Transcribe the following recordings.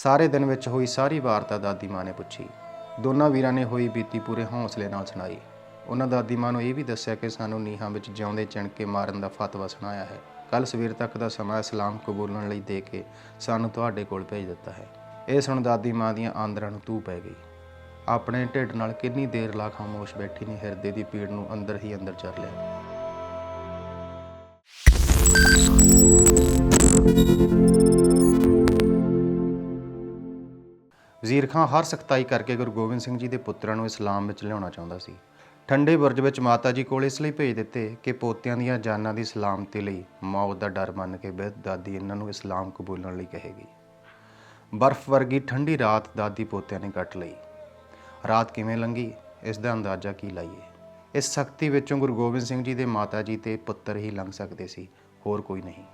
ਸਾਰੇ ਦਿਨ ਵਿੱਚ ਹੋਈ ਸਾਰੀ ਵਾਰਤਾ ਦਾਦੀ ਮਾਂ ਨੇ ਪੁੱਛੀ। ਦੋਨਾਂ ਵੀਰਾਂ ਨੇ ਹੋਈ ਬੀਤੀ ਪੂਰੇ ਹੌਸਲੇ ਨਾਲ ਸੁਣਾਈ। ਉਹਨਾਂ ਦਾਦੀ ਮਾਂ ਨੂੰ ਇਹ ਵੀ ਦੱਸਿਆ ਕਿ ਸਾਨੂੰ ਨੀਹਾਂ ਵਿੱਚ ਜਿਉਂਦੇ ਚਿਣਕੇ ਮਾਰਨ ਦਾ ਫਤਵਾ ਸੁਣਾਇਆ ਹੈ। ਕੱਲ ਸਵੇਰ ਤੱਕ ਦਾ ਸਮਾਂ ਇਸਲਾਮ ਕਬੂਲਣ ਲਈ ਦੇ ਕੇ ਸਾਨੂੰ ਤੁਹਾਡੇ ਕੋਲ ਭੇਜ ਦਿੱਤਾ ਹੈ। ਇਹ ਸੁਣ ਦਾਦੀ ਮਾਂ ਦੀਆਂ ਆਂਦਰਾਂ ਨੂੰ ਤੂ ਪੈ ਗਈ। ਆਪਣੇ ਢਿੱਡ ਨਾਲ ਕਿੰਨੀ ਦੇਰ ਲਾ ਖਾਮੋਸ਼ ਬੈਠੀ ਨੇ ਹਿਰਦੇ ਦੀ ਪੀੜ ਨੂੰ ਅੰਦਰ ਹੀ ਅੰਦਰ ਚਰ ਲਿਆ। ਵਜ਼ੀਰ ਖਾਂ, ਹਰ ਸਖਤਾਈ ਕਰਕੇ ਗੁਰੂ ਗੋਬਿੰਦ ਸਿੰਘ ਜੀ ਦੇ ਪੁੱਤਰਾਂ ਨੂੰ ਇਸਲਾਮ ਵਿੱਚ ਲਿਆਉਣਾ ਚਾਹੁੰਦਾ ਸੀ। ਠੰਡੇ ਬੁਰਜ ਵਿੱਚ ਮਾਤਾ ਜੀ ਕੋਲ ਇਸ ਲਈ ਭੇਜ ਦਿੱਤੇ ਕਿ ਪੋਤਿਆਂ ਦੀਆਂ ਜਾਨਾਂ ਦੀ ਸਲਾਮਤੀ ਲਈ ਮੌਤ ਦਾ ਡਰ ਮੰਨ ਕੇ ਬਿਰਧ ਦਾਦੀ ਇਹਨਾਂ ਨੂੰ ਇਸਲਾਮ ਕਬੂਲਣ ਲਈ ਕਹੇਗੀ। ਬਰਫ਼ ਵਰਗੀ ਠੰਡੀ ਰਾਤ ਦਾਦੀ ਪੋਤਿਆਂ ਨੇ ਕੱਟ ਲਈ। ਰਾਤ ਕਿਵੇਂ ਲੰਘੀ, ਇਸ ਦਾ ਅੰਦਾਜ਼ਾ ਕੀ ਲਾਈਏ? ਇਸ ਸ਼ਕਤੀ ਵਿੱਚੋਂ ਗੁਰੂ ਗੋਬਿੰਦ ਸਿੰਘ ਜੀ ਦੇ ਮਾਤਾ ਜੀ ਤੇ ਪੁੱਤਰ ਹੀ ਲੰਘ ਸਕਦੇ ਸੀ, ਹੋਰ ਕੋਈ ਨਹੀਂ।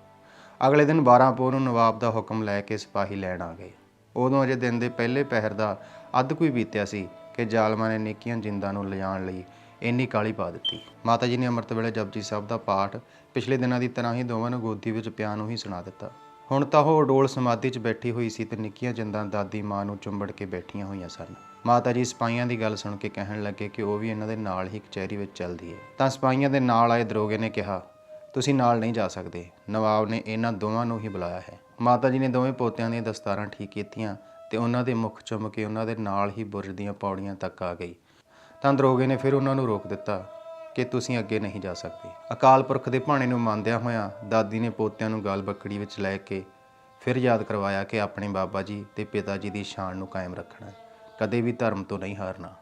ਅਗਲੇ ਦਿਨ 12 ਪੋਹ ਨੂੰ ਨਵਾਬ ਦਾ ਹੁਕਮ ਲੈ ਕੇ ਸਿਪਾਹੀ ਲੈਣ ਆ ਗਏ। ਉਦੋਂ ਅਜੇ ਦਿਨ ਦੇ ਪਹਿਲੇ ਪਹਿਰ ਦਾ ਅੱਧ ਕੋਈ ਬੀਤਿਆ ਸੀ ਕਿ ਜ਼ਾਲਮਾਂ ਨੇ ਨਿੱਕੀਆਂ ਜਿੰਦਾਂ ਨੂੰ ਲਿਜਾਣ ਲਈ ਇੰਨੀ ਕਾਲੀ ਪਾ ਦਿੱਤੀ। ਮਾਤਾ ਜੀ ਨੇ ਅੰਮ੍ਰਿਤ ਵੇਲੇ ਜਪਜੀ ਸਾਹਿਬ ਦਾ ਪਾਠ ਪਿਛਲੇ ਦਿਨਾਂ ਦੀ ਤਰ੍ਹਾਂ ਹੀ ਦੋਵਾਂ ਨੂੰ ਗੋਦੀ ਵਿੱਚ ਪਿਆ ਨੂੰ ਹੀ ਸੁਣਾ ਦਿੱਤਾ। ਹੁਣ ਤਾਂ ਉਹ ਡੋਲ ਸਮਾਧੀ 'ਚ ਬੈਠੀ ਹੋਈ ਸੀ ਤੇ ਨਿੱਕੀਆਂ ਜਿੰਦਾਂ ਦਾਦੀ ਮਾਂ ਨੂੰ ਚੁੰਬੜ ਕੇ ਬੈਠੀਆਂ ਹੋਈਆਂ ਸਨ। ਮਾਤਾ ਜੀ ਸਿਪਾਹੀਆਂ ਦੀ ਗੱਲ ਸੁਣ ਕੇ ਕਹਿਣ ਲੱਗੇ ਕਿ ਉਹ ਵੀ ਇਹਨਾਂ ਦੇ ਨਾਲ ਹੀ ਕਚਹਿਰੀ ਵਿੱਚ ਚੱਲਦੀ ਹੈ ਤਾਂ ਸਿਪਾਹੀਆਂ ਦੇ ਨਾਲ ਆਏ ਦਰੋਗੇ ਨੇ ਕਿਹਾ ਤੁਸੀਂ ਨਾਲ ਨਹੀਂ ਜਾ ਸਕਦੇ। ਨਵਾਬ ਨੇ ਇਹਨਾਂ ਦੋਵਾਂ ਨੂੰ ਹੀ ਬੁਲਾਇਆ ਹੈ। ਮਾਤਾ ਜੀ ਨੇ ਦੋਵੇਂ ਪੋਤਿਆਂ ਦੀਆਂ ਦਸਤਾਰਾਂ ਠੀਕ ਕੀਤੀਆਂ ਤੇ ਉਹਨਾਂ ਦੇ ਮੁਖ ਚੁੰਮ ਕੇ ਉਹਨਾਂ ਦੇ ਨਾਲ ਹੀ ਬੁਰਜ ਦੀਆਂ ਪੌੜੀਆਂ ਤੱਕ ਆ ਗਈ। ਤਾਂ ਦਰੋਗੇ ਨੇ ਫਿਰ ਉਹਨਾਂ ਨੂੰ ਰੋਕ ਦਿੱਤਾ ਕਿ ਤੁਸੀਂ ਅੱਗੇ ਨਹੀਂ ਜਾ ਸਕਦੇ। ਅਕਾਲ ਪੁਰਖ ਦੇ ਭਾਣੇ ਨੂੰ ਮੰਨਦਿਆਂ ਹੋਇਆਂ ਦਾਦੀ ਨੇ ਪੋਤਿਆਂ ਨੂੰ ਗਾਲ ਬੱਕੜੀ ਵਿੱਚ ਲੈ ਕੇ ਫਿਰ ਯਾਦ ਕਰਵਾਇਆ ਕਿ ਆਪਣੇ ਬਾਬਾ ਜੀ ਤੇ ਪਿਤਾ ਜੀ ਦੀ ਸ਼ਾਨ ਨੂੰ ਕਾਇਮ ਰੱਖਣਾ ਕਦੇ ਵੀ ਧਰਮ ਤੋਂ ਨਹੀਂ ਹਾਰਨਾ।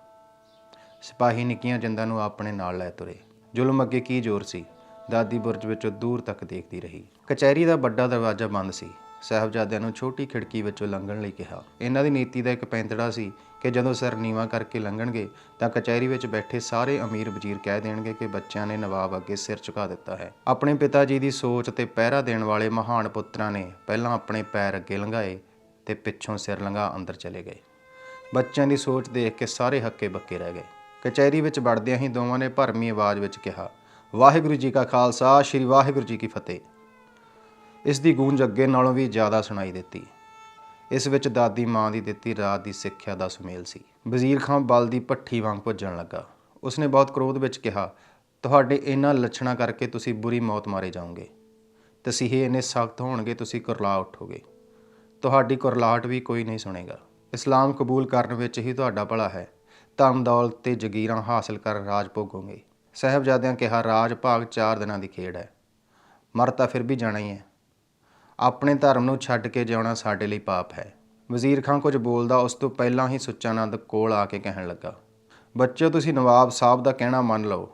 ਸਿਪਾਹੀ ਨਿੱਕੀਆਂ ਜਿੰਦਾਂ ਨੂੰ ਆਪਣੇ ਨਾਲ ਲੈ ਤੁਰੇ। ਜ਼ੁਲਮ ਅੱਗੇ ਕੀ ਜ਼ੋਰ ਸੀ? ਦਾਦੀ ਬੁਰਜ ਵਿੱਚੋਂ ਦੂਰ ਤੱਕ ਦੇਖਦੀ ਰਹੀ। ਕਚਹਿਰੀ ਦਾ ਵੱਡਾ ਦਰਵਾਜ਼ਾ ਬੰਦ ਸੀ। ਸਾਹਿਬਜ਼ਾਦਿਆਂ ਨੂੰ ਛੋਟੀ ਖਿੜਕੀ ਵਿੱਚੋਂ ਲੰਘਣ ਲਈ ਕਿਹਾ। ਇਹਨਾਂ ਦੀ ਨੀਤੀ ਦਾ ਇੱਕ ਪੈਂਤੜਾ ਸੀ ਕਿ ਜਦੋਂ ਸਿਰ ਨੀਵਾ ਕਰਕੇ ਲੰਘਣਗੇ, ਤਾਂ ਕਚਹਿਰੀ ਵਿੱਚ ਬੈਠੇ ਸਾਰੇ ਅਮੀਰ ਵਜ਼ੀਰ ਕਹਿ ਦੇਣਗੇ ਕਿ ਬੱਚਿਆਂ ਨੇ ਨਵਾਬ ਅੱਗੇ ਸਿਰ ਝੁਕਾ ਦਿੱਤਾ ਹੈ। ਆਪਣੇ ਪਿਤਾ ਜੀ ਦੀ ਸੋਚ ਤੇ ਪਹਿਰਾ ਦੇਣ ਵਾਲੇ ਮਹਾਨ ਪੁੱਤਰਾਂ ਨੇ ਪਹਿਲਾਂ ਆਪਣੇ ਪੈਰ ਅੱਗੇ ਲੰਘਾਏ ਤੇ ਪਿੱਛੋਂ ਸਿਰ ਲੰਘਾ ਅੰਦਰ ਚਲੇ ਗਏ। ਬੱਚਿਆਂ ਦੀ ਸੋਚ ਦੇਖ ਕੇ ਸਾਰੇ ਹੱਕੇ ਬੱਕੇ ਰਹਿ ਗਏ। ਕਚਹਿਰੀ ਵਿੱਚ ਵੜਦਿਆਂ ਹੀ ਦੋਵਾਂ ਨੇ ਭਰਮੀ ਆਵਾਜ਼ ਵਿੱਚ ਕਿਹਾ ਵਾਹਿਗੁਰੂ ਜੀ ਕਾ ਖਾਲਸਾ, ਸ੍ਰੀ ਵਾਹਿਗੁਰੂ ਜੀ ਕੀ ਫਤਿਹ। ਇਸ ਦੀ ਗੂੰਜ ਅੱਗੇ ਨਾਲੋਂ ਵੀ ਜ਼ਿਆਦਾ ਸੁਣਾਈ ਦਿੱਤੀ। ਇਸ ਵਿੱਚ ਦਾਦੀ ਮਾਂ ਦੀ ਦਿੱਤੀ ਰਾਤ ਦੀ ਸਿੱਖਿਆ ਦਾ ਸੁਮੇਲ ਸੀ। ਵਜ਼ੀਰ ਖਾਂ ਬਲ ਦੀ ਪੱਠੀ ਵਾਂਗ ਭੁੱਜਣ ਲੱਗਾ। ਉਸਨੇ ਬਹੁਤ ਕ੍ਰੋਧ ਵਿੱਚ ਕਿਹਾ, ਤੁਹਾਡੇ ਇਹਨਾਂ ਲੱਛਣਾਂ ਕਰਕੇ ਤੁਸੀਂ ਬੁਰੀ ਮੌਤ ਮਾਰੇ ਜਾਓਗੇ। ਤਸੀਹੇ ਇੰਨੇ ਸਖਤ ਹੋਣਗੇ, ਤੁਸੀਂ ਕੁਰਲਾ ਉੱਠੋਗੇ। ਤੁਹਾਡੀ ਕੁਰਲਾਹਟ ਵੀ ਕੋਈ ਨਹੀਂ ਸੁਣੇਗਾ। ਇਸਲਾਮ ਕਬੂਲ ਕਰਨ ਵਿੱਚ ਹੀ ਤੁਹਾਡਾ ਭਲਾ ਹੈ। ਧਨ ਦੌਲਤ ਤੇ ਜਗੀਰਾਂ ਹਾਸਲ ਕਰ ਰਾਜ ਭੋਗੋਗੇ। ਸਾਹਿਬਜ਼ਾਦਿਆਂ ਕਿਹਾ, ਰਾਜ ਭਾਗ 4 ਦਿਨਾਂ ਦੀ ਖੇਡ ਹੈ। ਮਰ ਤਾਂ ਫਿਰ ਵੀ ਜਾਣਾ ਹੀ ਹੈ। ਆਪਣੇ ਧਰਮ ਨੂੰ ਛੱਡ ਕੇ ਜਿਉਣਾ ਸਾਡੇ ਲਈ ਪਾਪ ਹੈ। ਵਜ਼ੀਰ ਖਾਨ ਕੁਝ ਬੋਲਦਾ, ਉਸ ਤੋਂ ਪਹਿਲਾਂ ਹੀ ਸੁੱਚਾਨੰਦ ਕੋਲ ਆ ਕੇ ਕਹਿਣ ਲੱਗਾ, ਬੱਚਿਓ, ਤੁਸੀਂ ਨਵਾਬ ਸਾਹਿਬ ਦਾ ਕਹਿਣਾ ਮੰਨ ਲਓ।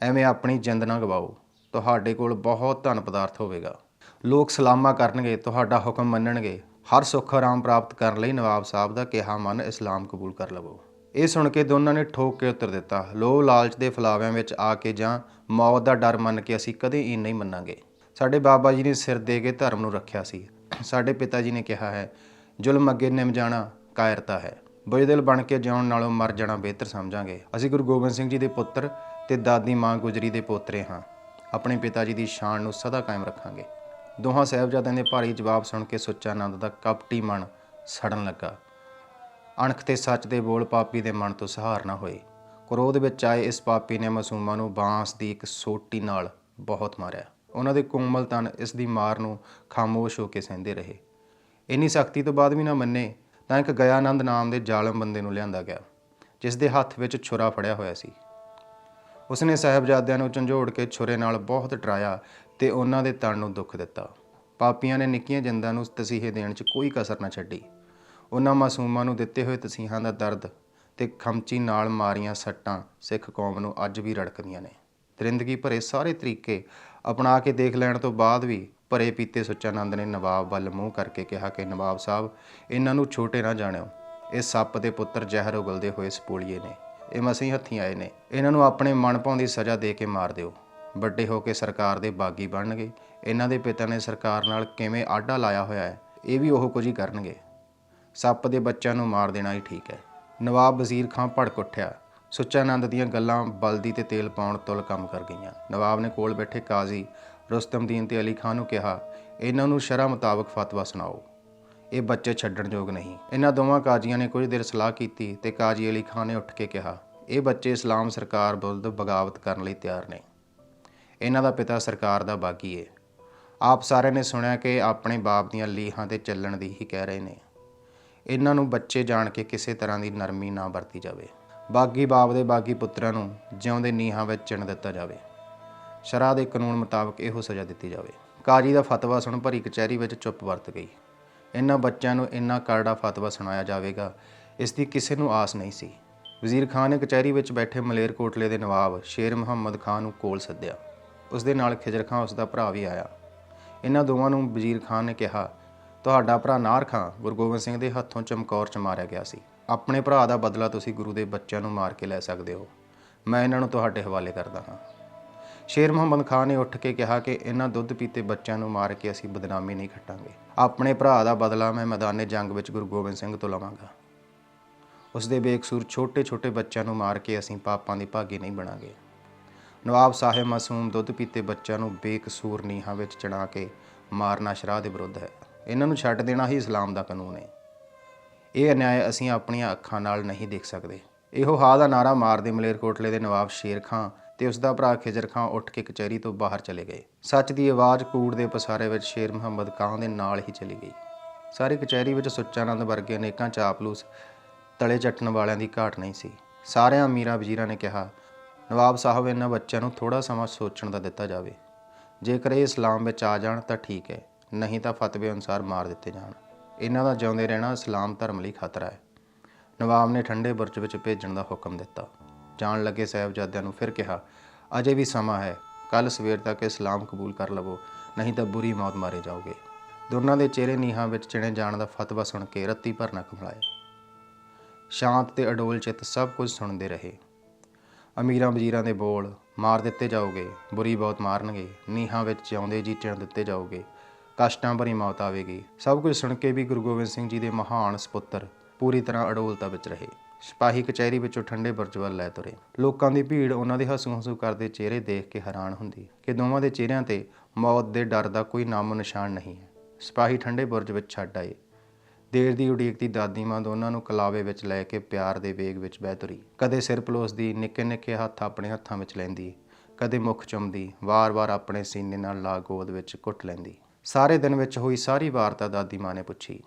ਐਵੇਂ ਆਪਣੀ ਜਿੰਦ ਨਾ ਗਵਾਓ। ਤੁਹਾਡੇ ਕੋਲ ਬਹੁਤ ਧਨ ਪਦਾਰਥ ਹੋਵੇਗਾ। ਲੋਕ ਸਲਾਮਾ ਕਰਨਗੇ, ਤੁਹਾਡਾ ਹੁਕਮ ਮੰਨਣਗੇ। ਹਰ ਸੁੱਖ ਆਰਾਮ ਪ੍ਰਾਪਤ ਕਰਨ ਲਈ ਨਵਾਬ ਸਾਹਿਬ ਦਾ ਕਿਹਾ ਮੰਨ ਇਸਲਾਮ ਕਬੂਲ ਕਰ ਲਵੋ। ਇਹ ਸੁਣ ਕੇ ਦੋਨਾਂ ਨੇ ਠੋਕ ਕੇ ਉੱਤਰ ਦਿੱਤਾ ਲੋਭ ਲਾਲਚ ਦੇ ਫਲਾਵਿਆਂ ਵਿੱਚ ਆ ਕੇ ਜਾਂ ਮੌਤ ਦਾ ਡਰ ਮੰਨ ਕੇ ਅਸੀਂ ਕਦੇ ਇਹ ਨਹੀਂ ਮੰਨਾਂਗੇ। ਸਾਡੇ ਬਾਬਾ ਜੀ ਨੇ ਸਿਰ ਦੇ ਕੇ ਧਰਮ ਨੂੰ ਰੱਖਿਆ ਸੀ। ਸਾਡੇ ਪਿਤਾ ਜੀ ਨੇ ਕਿਹਾ ਹੈ, ਜ਼ੁਲਮ ਅੱਗੇ ਨਿਮ ਜਾਣਾ ਕਾਇਰਤਾ ਹੈ। ਬੁਝਦਿਲ ਬਣ ਕੇ ਜਿਉਣ ਨਾਲੋਂ ਮਰ ਜਾਣਾ ਬਿਹਤਰ ਸਮਝਾਂਗੇ। ਅਸੀਂ ਗੁਰੂ ਗੋਬਿੰਦ ਸਿੰਘ ਜੀ ਦੇ ਪੁੱਤਰ ਤੇ ਦਾਦੀ ਮਾਂ ਗੁਜਰੀ ਦੇ ਪੋਤਰੇ ਹਾਂ। ਆਪਣੇ ਪਿਤਾ ਜੀ ਦੀ ਸ਼ਾਨ ਨੂੰ ਸਦਾ ਕਾਇਮ ਰੱਖਾਂਗੇ। ਦੋਹਾਂ ਸਾਹਿਬਜ਼ਾਦਿਆਂ ਦੇ ਭਾਰੀ ਜਵਾਬ ਸੁਣ ਕੇ ਸੁੱਚਾ ਆਨੰਦ ਦਾ ਕਪਟੀ ਮਨ ਸੜਨ ਲੱਗਾ। ਅਣਖ ਤੇ ਸੱਚ ਦੇ ਬੋਲ ਪਾਪੀ ਦੇ ਮਨ ਤੋਂ ਸਹਾਰ ਨਾ ਹੋਏ। ਕ੍ਰੋਧ ਵਿੱਚ ਆਏ ਇਸ ਪਾਪੀ ਨੇ ਮਾਸੂਮਾਂ ਨੂੰ ਬਾਂਸ ਦੀ ਇੱਕ ਸੋਟੀ ਨਾਲ ਬਹੁਤ ਮਾਰਿਆ। ਉਹਨਾਂ ਦੇ ਕੋਮਲ ਤਨ ਇਸ ਦੀ ਮਾਰ ਨੂੰ ਖਾਮੋਸ਼ ਹੋ ਕੇ ਸਹਿੰਦੇ ਰਹੇ। ਇੰਨੀ ਸਖਤੀ ਤੋਂ ਬਾਅਦ ਵੀ ਨਾ ਮੰਨੇ, ਤਾਂ ਇੱਕ ਗਿਆਨੰਦ ਨਾਮ ਦੇ ਜ਼ਾਲਮ ਬੰਦੇ ਨੂੰ ਲਿਆਂਦਾ ਗਿਆ, ਜਿਸ ਦੇ ਹੱਥ ਵਿੱਚ ਛੁਰਾ ਫੜਿਆ ਹੋਇਆ ਸੀ। ਉਸਨੇ ਸਾਹਿਬਜ਼ਾਦਿਆਂ ਨੂੰ ਝੰਜੋੜ ਕੇ ਛੁਰੇ ਨਾਲ ਬਹੁਤ ਡਰਾਇਆ ਤੇ ਉਹਨਾਂ ਦੇ ਤਨ ਨੂੰ ਦੁੱਖ ਦਿੱਤਾ। ਪਾਪੀਆਂ ਨੇ ਨਿੱਕੀਆਂ ਜਿੰਦਾਂ ਨੂੰ ਤਸੀਹੇ ਦੇਣ 'ਚ ਕੋਈ ਕਸਰ ਨਾ ਛੱਡੀ। ਉਹਨਾਂ ਮਾਸੂਮਾਂ ਨੂੰ ਦਿੱਤੇ ਹੋਏ ਤਸੀਹਾਂ ਦਾ ਦਰਦ ਤੇ ਖਮਚੀ ਨਾਲ ਮਾਰੀਆਂ ਸੱਟਾਂ ਸਿੱਖ ਕੌਮ ਨੂੰ ਅੱਜ ਵੀ ਰੜਕਦੀਆਂ ਨੇ। ਦਰਿੰਦਗੀ ਭਰੇ ਸਾਰੇ ਤਰੀਕੇ ਅਪਣਾ ਕੇ ਦੇਖ ਲੈਣ ਤੋਂ ਬਾਅਦ ਵੀ ਭਰੇ ਪੀਤੇ ਸੁੱਚਾਨੰਦ ਨੇ ਨਵਾਬ ਵੱਲ ਮੂੰਹ ਕਰਕੇ ਕਿਹਾ ਕਿ, ਨਵਾਬ ਸਾਹਿਬ, ਇਹਨਾਂ ਨੂੰ ਛੋਟੇ ਨਾ ਜਾਣਿਓ। ਇਹ ਸੱਪ ਦੇ ਪੁੱਤਰ ਜ਼ਹਿਰ ਉਗਲਦੇ ਹੋਏ ਸਪੋਲੀਏ ਨੇ। ਇਹ ਮਸੀਂ ਹੱਥੀਂ ਆਏ ਨੇ। ਇਹਨਾਂ ਨੂੰ ਆਪਣੇ ਮਨ ਭਾਉਂਦੀ ਸਜ਼ਾ ਦੇ ਕੇ ਮਾਰ ਦਿਓ। ਵੱਡੇ ਹੋ ਕੇ ਸਰਕਾਰ ਦੇ ਬਾਗੀ ਬਣਨਗੇ। ਇਹਨਾਂ ਦੇ ਪਿਤਾ ਨੇ ਸਰਕਾਰ ਨਾਲ ਕਿਵੇਂ ਆਡਾ ਲਾਇਆ ਹੋਇਆ ਹੈ, ਇਹ ਵੀ ਉਹ ਕੁਝ ਹੀ ਕਰਨਗੇ। ਸੱਪ ਦੇ ਬੱਚਿਆਂ ਨੂੰ ਮਾਰ ਦੇਣਾ ਹੀ ਠੀਕ ਹੈ। ਨਵਾਬ ਵਜ਼ੀਰ ਖਾਂ ਭੜਕ ਉੱਠਿਆ। ਸੁੱਚਾਨੰਦ ਦੀਆਂ ਗੱਲਾਂ ਬਲਦੀ ਤੇ ਤੇਲ ਪਾਉਣ ਤੁਲ ਕੰਮ ਕਰ ਗਈਆਂ। ਨਵਾਬ ਨੇ ਕੋਲ ਬੈਠੇ ਕਾਜ਼ੀ ਰੁਸਤਮਦੀਨ ਤੇ ਅਲੀ ਖਾਨ ਨੂੰ ਕਿਹਾ, ਇਹਨਾਂ ਨੂੰ ਸ਼ਰ੍ਹਾ ਮੁਤਾਬਕ ਫਤਵਾ ਸੁਣਾਓ। ਇਹ ਬੱਚੇ ਛੱਡਣ ਯੋਗ ਨਹੀਂ। ਇਹਨਾਂ ਦੋਵਾਂ ਕਾਜ਼ੀਆਂ ਨੇ ਕੁਝ ਦੇਰ ਸਲਾਹ ਕੀਤੀ ਤੇ ਕਾਜ਼ੀ ਅਲੀ ਖਾਨ ਨੇ ਉੱਠ ਕੇ ਕਿਹਾ, ਇਹ ਬੱਚੇ ਇਸਲਾਮ ਸਰਕਾਰ ਵਿਰੁੱਧ ਬਗਾਵਤ ਕਰਨ ਲਈ ਤਿਆਰ ਨੇ। ਇਹਨਾਂ ਦਾ ਪਿਤਾ ਸਰਕਾਰ ਦਾ ਬਾਗੀ ਏ। ਆਪ ਸਾਰਿਆਂ ਨੇ ਸੁਣਿਆ ਕਿ ਆਪਣੇ ਬਾਪ ਦੀਆਂ ਲੀਹਾਂ ਤੇ ਚੱਲਣ ਦੀ ਹੀ ਕਹਿ ਰਹੇ ਨੇ। ਇਹਨਾਂ ਨੂੰ ਬੱਚੇ ਜਾਣ ਕੇ ਕਿਸੇ ਤਰ੍ਹਾਂ ਦੀ ਨਰਮੀ ਨਾ ਵਰਤੀ ਜਾਵੇ। ਬਾਗੀ ਬਾਪ ਦੇ ਬਾਗੀ ਪੁੱਤਰਾਂ ਨੂੰ ਜਿਉਂਦੇ ਨੀਹਾਂ ਵਿੱਚ ਚਿਣ ਦਿੱਤਾ ਜਾਵੇ। ਸ਼ਰਾ ਦੇ ਕਾਨੂੰਨ ਮੁਤਾਬਕ ਇਹੋ ਸਜ਼ਾ ਦਿੱਤੀ ਜਾਵੇ। ਕਾਜੀ ਦਾ ਫਤਵਾ ਸੁਣ ਭਰੀ ਕਚਹਿਰੀ ਵਿੱਚ ਚੁੱਪ ਵਰਤ ਗਈ। ਇਹਨਾਂ ਬੱਚਿਆਂ ਨੂੰ ਇੰਨਾ ਕਰੜਾ ਫਤਵਾ ਸੁਣਾਇਆ ਜਾਵੇਗਾ, ਇਸ ਦੀ ਕਿਸੇ ਨੂੰ ਆਸ ਨਹੀਂ ਸੀ। ਵਜ਼ੀਰ ਖਾਨ ਨੇ ਕਚਹਿਰੀ ਵਿੱਚ ਬੈਠੇ ਮਲੇਰਕੋਟਲੇ ਦੇ ਨਵਾਬ ਸ਼ੇਰ ਮੁਹੰਮਦ ਖਾਨ ਨੂੰ ਕੋਲ ਸੱਦਿਆ। ਉਸ ਦੇ ਨਾਲ ਖਿਜਰ ਖਾਨ ਉਸ ਦਾ ਭਰਾ ਵੀ ਆਇਆ। ਇਹਨਾਂ ਦੋਵਾਂ ਨੂੰ ਵਜ਼ੀਰ ਖਾਨ ਨੇ ਕਿਹਾ ਤੁਹਾਡਾ ਭਰਾ ਨਾਰ ਖਾਂ ਗੁਰੂ ਗੋਬਿੰਦ ਸਿੰਘ ਦੇ ਹੱਥੋਂ ਚਮਕੌਰ ਚ ਮਾਰਿਆ ਗਿਆ ਸੀ। ਆਪਣੇ ਭਰਾ ਦਾ ਬਦਲਾ ਤੁਸੀਂ ਗੁਰੂ ਦੇ ਬੱਚਿਆਂ ਨੂੰ ਮਾਰ ਕੇ ਲੈ ਸਕਦੇ ਹੋ। ਮੈਂ ਇਹਨਾਂ ਨੂੰ ਤੁਹਾਡੇ ਹਵਾਲੇ ਕਰਦਾ ਹਾਂ। ਸ਼ੇਰ ਮੁਹੰਮਦ ਖਾਨ ਨੇ ਉੱਠ ਕੇ ਕਿਹਾ ਕਿ ਇਹਨਾਂ ਦੁੱਧ ਪੀਤੇ ਬੱਚਿਆਂ ਨੂੰ ਮਾਰ ਕੇ ਅਸੀਂ ਬਦਨਾਮੀ ਨਹੀਂ ਖੱਟਾਂਗੇ। ਆਪਣੇ ਭਰਾ ਦਾ ਬਦਲਾ ਮੈਂ ਮੈਦਾਨੇ ਜੰਗ ਵਿੱਚ ਗੁਰੂ ਗੋਬਿੰਦ ਸਿੰਘ ਤੋਂ ਲਵਾਂਗਾ। ਉਸ ਦੇ ਬੇਕਸੂਰ ਛੋਟੇ-ਛੋਟੇ ਬੱਚਿਆਂ ਨੂੰ ਮਾਰ ਕੇ ਅਸੀਂ ਪਾਪਾਂ ਦੀ ਭਾਗੀ ਨਹੀਂ ਬਣਾਂਗੇ। ਨਵਾਬ ਸਾਹਿਬ ਮਾਸੂਮ ਦੁੱਧ ਪੀਤੇ ਬੱਚਿਆਂ ਨੂੰ ਬੇਕਸੂਰ ਨੀਹਾਂ ਵਿੱਚ ਚੜਾ ਕੇ ਮਾਰਨਾ ਸ਼ਰਾਹ ਦੇ ਵਿਰੁੱਧ ਹੈ। ਇਹਨਾਂ ਨੂੰ ਛੱਡ ਦੇਣਾ ਹੀ ਇਸਲਾਮ ਦਾ ਕਾਨੂੰਨ ਹੈ। ਇਹ ਅਨਿਆਏ ਅਸੀਂ ਆਪਣੀਆਂ ਅੱਖਾਂ ਨਾਲ ਨਹੀਂ ਦੇਖ ਸਕਦੇ। ਇਹੋ ਹਾ ਦਾ ਨਾਰਾ ਮਾਰਦੇ ਮਲੇਰਕੋਟਲੇ ਦੇ ਨਵਾਬ ਸ਼ੇਰ ਖਾਂ ਤੇ ਉਸ ਦਾ ਭਰਾ ਖਿਜਰ ਖਾਂ ਉੱਠ ਕੇ ਕਚਹਿਰੀ ਤੋਂ ਬਾਹਰ ਚਲੇ ਗਏ। ਸੱਚ ਦੀ ਆਵਾਜ਼ ਕੂੜ ਦੇ ਪਸਾਰੇ ਵਿੱਚ ਸ਼ੇਰ ਮੁਹੰਮਦ ਖਾਂ ਦੇ ਨਾਲ ਹੀ ਚਲੀ ਗਈ। ਸਾਰੀ ਕਚਹਿਰੀ ਵਿੱਚ ਸੁੱਚਾਨੰਦ ਵਰਗੇ ਅਨੇਕਾਂ ਚਾਪਲੂਸ ਤਲੇ ਚੱਟਣ ਵਾਲਿਆਂ ਦੀ ਘਾਟ ਨਹੀਂ ਸੀ। ਸਾਰਿਆਂ ਅਮੀਰਾਂ ਵਜ਼ੀਰਾਂ ਨੇ ਕਿਹਾ, ਨਵਾਬ ਸਾਹਿਬ, ਇਹਨਾਂ ਬੱਚਿਆਂ ਨੂੰ ਥੋੜਾ ਸਮਾਂ ਸੋਚਣ ਦਾ ਦਿੱਤਾ ਜਾਵੇ। ਜੇਕਰ ਇਹ ਇਸਲਾਮ ਵਿੱਚ ਆ ਜਾਣ ਤਾਂ ਠੀਕ ਹੈ। ਨਹੀਂ ਤਾਂ ਫਤਵੇ ਅਨੁਸਾਰ ਮਾਰ ਦਿੱਤੇ ਜਾਣ। ਇਹਨਾਂ ਦਾ ਜਿਉਂਦੇ ਰਹਿਣਾ ਇਸਲਾਮ ਧਰਮ ਲਈ ਖਤਰਾ ਹੈ। ਨਵਾਬ ਨੇ ਠੰਡੇ ਬੁਰਜ ਵਿੱਚ ਭੇਜਣ ਦਾ ਹੁਕਮ ਦਿੱਤਾ। ਜਾਣ ਲੱਗੇ ਸਾਹਿਬਜ਼ਾਦਿਆਂ ਨੂੰ ਫਿਰ ਕਿਹਾ, ਅਜੇ ਵੀ ਸਮਾਂ ਹੈ। ਕੱਲ ਸਵੇਰ ਤੱਕ ਇਸਲਾਮ ਕਬੂਲ ਕਰ ਲਵੋ, ਨਹੀਂ ਤਾਂ ਬੁਰੀ ਮੌਤ ਮਾਰੇ ਜਾਓਗੇ। ਦੋਨਾਂ ਦੇ ਚਿਹਰੇ ਨੀਹਾਂ ਵਿੱਚ ਚਿਣੇ ਜਾਣ ਦਾ ਫਤਵਾ ਸੁਣ ਕੇ ਰੱਤੀ ਭਰਨਾ ਨਾ ਸ਼ਾਂਤ ਤੇ ਅਡੋਲ ਚਿੱਤ ਸਭ ਕੁਝ ਸੁਣਦੇ ਰਹੇ। ਅਮੀਰਾਂ ਵਜ਼ੀਰਾਂ ਦੇ ਬੋਲ, ਮਾਰ ਦਿੱਤੇ ਜਾਓਗੇ, ਬੁਰੀ ਬਹੁਤ ਮਾਰਨਗੇ। ਨੀਹਾਂ ਵਿੱਚ ਜਿਉਂਦੇ ਜੀ ਚਿਣ ਦਿੱਤੇ ਜਾਓਗੇ। ਕਸ਼ਟਾਂ ਭਰੀ ਮੌਤ ਆਵੇਗੀ। ਸਭ ਕੁਝ ਸੁਣ ਕੇ ਵੀ ਗੁਰੂ ਗੋਬਿੰਦ ਸਿੰਘ ਜੀ ਦੇ ਮਹਾਨ ਸੁਪੁੱਤਰ ਪੂਰੀ ਤਰ੍ਹਾਂ ਅਡੋਲਤਾ ਵਿੱਚ ਰਹੇ। ਸਿਪਾਹੀ ਕਚਹਿਰੀ ਵਿੱਚੋਂ ਠੰਡੇ ਬੁਰਜ ਵੱਲ ਲੈ ਤੁਰੇ। ਲੋਕਾਂ ਦੀ ਭੀੜ ਉਹਨਾਂ ਦੇ ਹਸੂ ਹਸੂ ਕਰਦੇ ਚਿਹਰੇ ਦੇਖ ਕੇ ਹੈਰਾਨ ਹੁੰਦੀ ਕਿ ਦੋਵਾਂ ਦੇ ਚਿਹਰਿਆਂ ਤੇ ਮੌਤ ਦੇ ਡਰ ਦਾ ਕੋਈ ਨਾਮੋ ਨਿਸ਼ਾਨ ਨਹੀਂ ਹੈ। ਸਿਪਾਹੀ ਠੰਡੇ ਬੁਰਜ ਵਿੱਚ ਛੱਡ ਆਏ। ਦੇਰ ਦੀ ਉਡੀਕਦੀ ਦਾਦੀ ਮਾਂ ਦੋਨਾਂ ਨੂੰ ਕਲਾਵੇ ਵਿੱਚ ਲੈ ਕੇ ਪਿਆਰ ਦੇ ਵੇਗ ਵਿੱਚ ਬਹਿ ਤੁਰੀ। ਕਦੇ ਸਿਰ ਪਲੋਸਦੀ ਨਿੱਕੇ ਨਿੱਕੇ ਹੱਥ ਆਪਣੇ ਹੱਥਾਂ ਵਿੱਚ ਲੈਂਦੀ। ਕਦੇ ਮੁਖ ਚੁੰਮਦੀ, ਵਾਰ-ਵਾਰ ਆਪਣੇ ਸੀਨੇ ਨਾਲ ਲਾ ਗੋਦ ਵਿੱਚ ਘੁੱਟ ਲੈਂਦੀ। ਸਾਰੇ ਦਿਨ ਵਿੱਚ ਹੋਈ ਸਾਰੀ ਵਾਰਤਾ ਦਾਦੀ ਮਾਂ ਨੇ ਪੁੱਛੀ।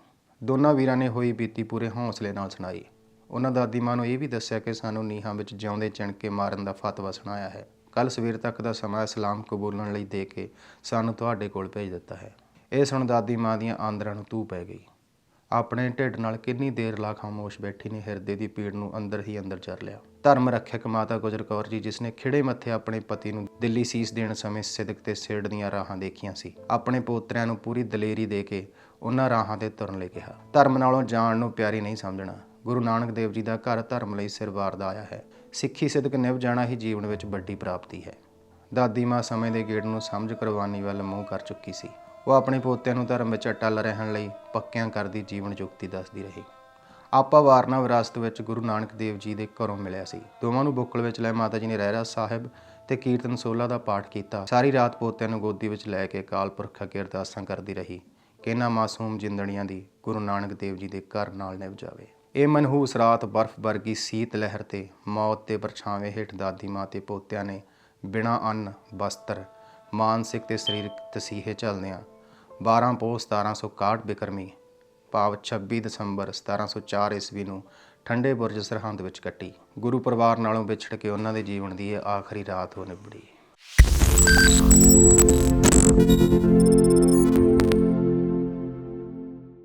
ਦੋਨਾਂ ਵੀਰਾਂ ਨੇ ਹੋਈ ਬੀਤੀ ਪੂਰੇ ਹੌਸਲੇ ਨਾਲ ਸੁਣਾਈ। ਉਹਨਾਂ ਦਾਦੀ ਮਾਂ ਨੂੰ ਇਹ ਵੀ ਦੱਸਿਆ ਕਿ ਸਾਨੂੰ ਨੀਹਾਂ ਵਿੱਚ ਜਿਉਂਦੇ ਚਿਣ ਕੇ ਮਾਰਨ ਦਾ ਫਤਵਾ ਸੁਣਾਇਆ ਹੈ। ਕੱਲ ਸਵੇਰ ਤੱਕ ਦਾ ਸਮਾਂ ਇਸਲਾਮ ਕਬੂਲਣ ਲਈ ਦੇ ਕੇ ਸਾਨੂੰ ਤੁਹਾਡੇ ਕੋਲ ਭੇਜ ਦਿੱਤਾ ਹੈ। ਇਹ ਸੁਣ ਦਾਦੀ ਮਾਂ ਦੀਆਂ ਆਂਦਰਾਂ ਨੂੰ ਤੂ ਪੈ ਗਈ। ਆਪਣੇ ਢਿੱਡ ਨਾਲ ਕਿੰਨੀ ਦੇਰ ਲਾ ਖਾਮੋਸ਼ ਬੈਠੀ ਨੇ ਹਿਰਦੇ ਦੀ ਪੀੜ ਨੂੰ ਅੰਦਰ ਹੀ ਅੰਦਰ ਚਰ ਲਿਆ। ਧਰਮ ਰੱਖਿਅਕ ਮਾਤਾ ਗੁਜਰ ਕੌਰ ਜੀ, ਜਿਸ ਨੇ ਖਿੜੇ ਮੱਥੇ ਆਪਣੇ ਪਤੀ ਨੂੰ ਦਿੱਲੀ ਸੀਸ ਦੇਣ ਸਮੇਂ ਸਿਦਕ ਤੇ ਸਿਰੜ ਦੀਆਂ ਰਾਹਾਂ ਦੇਖੀਆਂ ਸੀ। ਆਪਣੇ ਪੋਤਰਿਆਂ ਨੂੰ ਪੂਰੀ ਦਲੇਰੀ ਦੇ ਕੇ ਉਹਨਾਂ ਰਾਹਾਂ ਤੇ ਤੁਰਨ ਲਈ ਕਿਹਾ। ਧਰਮ ਨਾਲੋਂ ਜਾਣ ਨੂੰ ਪਿਆਰੀ ਨਹੀਂ ਸਮਝਣਾ। ਗੁਰੂ ਨਾਨਕ ਦੇਵ ਜੀ ਦਾ ਘਰ ਧਰਮ ਲਈ ਸਿਰ ਵਾਰਦਾ ਆਇਆ ਹੈ। ਸਿੱਖੀ ਸਿਦਕ ਨਿਭ ਜਾਣਾ ਹੀ ਜੀਵਨ ਵਿੱਚ ਵੱਡੀ ਪ੍ਰਾਪਤੀ ਹੈ। ਦਾਦੀ ਮਾਂ ਸਮੇਂ ਦੇ ਗੇੜ ਨੂੰ ਸਮਝ ਕੁਰਬਾਨੀ ਵੱਲ ਮੂੰਹ ਕਰ ਚੁੱਕੀ ਸੀ। ਉਹ ਆਪਣੇ ਪੋਤਿਆਂ ਨੂੰ ਧਰਮ ਵਿੱਚ ਅਟਲ ਰਹਿਣ ਲਈ ਪੱਕਿਆਂ ਕਰਦੀ ਜੀਵਨ ਯੁਕਤੀ ਦੱਸਦੀ ਰਹੀ। ਆਪਾ ਵਾਰਨਾ ਵਿਰਾਸਤ ਵਿੱਚ ਗੁਰੂ ਨਾਨਕ ਦੇਵ ਜੀ ਦੇ ਘਰੋਂ ਮਿਲਿਆ ਸੀ। ਦੋਵਾਂ ਨੂੰ ਬੁੱਕਲ ਵਿੱਚ ਲੈ ਮਾਤਾ ਜੀ ਨੇ ਰਹਿਰਾ ਸਾਹਿਬ ਤੇ ਕੀਰਤਨ ਸੋਲਾ ਦਾ ਪਾਠ ਕੀਤਾ। ਸਾਰੀ ਰਾਤ ਪੋਤਿਆਂ ਨੂੰ ਗੋਦੀ ਵਿੱਚ ਲੈ ਕੇ ਕਾਲ ਪੁਰਖ ਅੱਗੇ ਅਰਦਾਸਾਂ ਕਰਦੀ ਰਹੀ। ਕਿ ਇਹਨਾਂ ਮਾਸੂਮ ਜਿੰਦੜੀਆਂ ਦੀ ਗੁਰੂ ਨਾਨਕ ਦੇਵ ਜੀ ਦੇ ਘਰ ਨਾਲ ਨਿਭ ਜਾਵੇ। ਇਹ ਮਨਹੂਸ ਰਾਤ ਬਰਫ਼ ਵਰਗੀ ਸੀਤ ਲਹਿਰ ਤੇ ਮੌਤ ਦੇ ਪਰਛਾਵੇਂ ਹੇਠ ਦਾਦੀ ਮਾਂ ਤੇ ਪੋਤਿਆਂ ਨੇ ਬਿਨਾਂ ਅੰਨ ਵਸਤਰ ਮਾਨਸਿਕ ਤੇ ਸਰੀਰਕ ਤਸੀਹੇ ਝੱਲਦਿਆਂ 12 ਪੋਹ 1761 ਬਿਕਰਮੀ ਭਾਵ 26 ਦਸੰਬਰ 1704 ਈਸਵੀ ਨੂੰ ਠੰਡੇ ਬੁਰਜ ਸਰਹੰਦ ਵਿੱਚ ਕੱਟੀ। ਗੁਰੂ ਪਰਿਵਾਰ ਨਾਲੋਂ ਵਿਛੜ ਕੇ ਉਹਨਾਂ ਦੇ ਜੀਵਨ ਦੀ ਇਹ ਆਖਰੀ ਰਾਤ ਹੋ ਨਿਬੜੀ।